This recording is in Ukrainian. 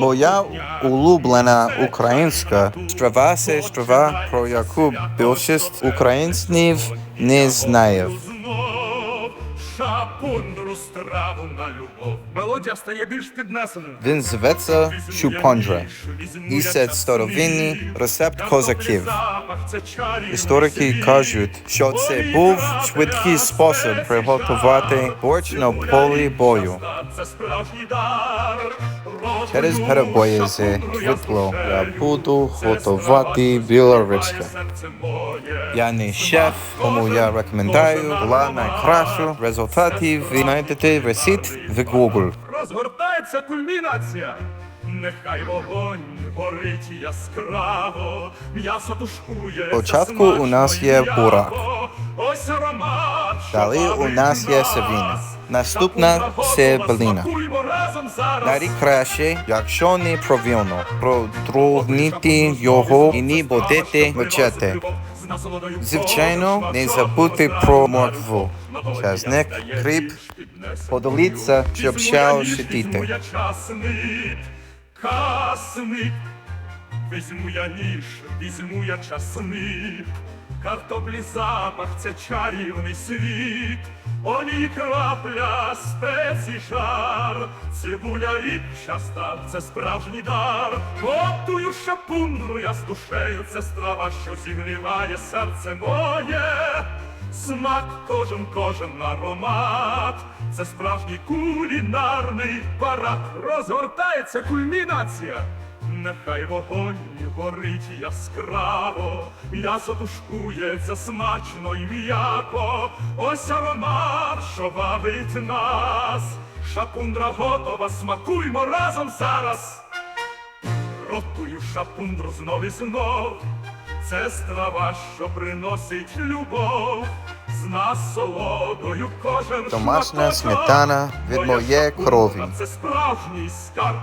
Моя улюблена українська страва це страва, про яку більшість українців не знає. Знов шапундру страву на любов. Мелодія стає більш піднесеною. Він зветься Чупондра. І це старовинний рецепт козаків. Історики кажуть, що це був швидкий спосіб приготувати борщ на полі бою. Через перебої з світло я буду готувати моє. Я не шеф, тому я рекомендую була найкращу результатів. Ви знайдете в Google. Розгортається кульмінація. Нехай вогонь горить яскраво, м'ясо тушкує. Спочатку у нас є бурак. Ось аромат. Далі у нас є савіна. Наступна це беліна. Найкраще, якщо не правильно, продрогнити його і не будете мочити. Звичайно, не забудьте про моркву, часник, кріп, подоліться, щоб ще шитіти. касник. Візьму я ніж, візьму я часник. Картоплі запах це чарівний світ. Олій крапля, спецій жар, цибуля рідча став, це справжній дар. Готую шапундру я з душею, це страва, що зігріває серце моє. Смак кожен, кожен аромат, це справжній кулінарний парад. Розгортається кульмінація. Нехай вогонь горить яскраво, м'ясо тушкується смачно і м'яко. Ось аромат, що бавить нас. Шапундра готова, смакуймо разом зараз. Ротую шапундру знов і знов. Це страва, що приносить любов. З насолодою кожен Домашня шматочок. сметана від моєї крові. Це справжній скарб.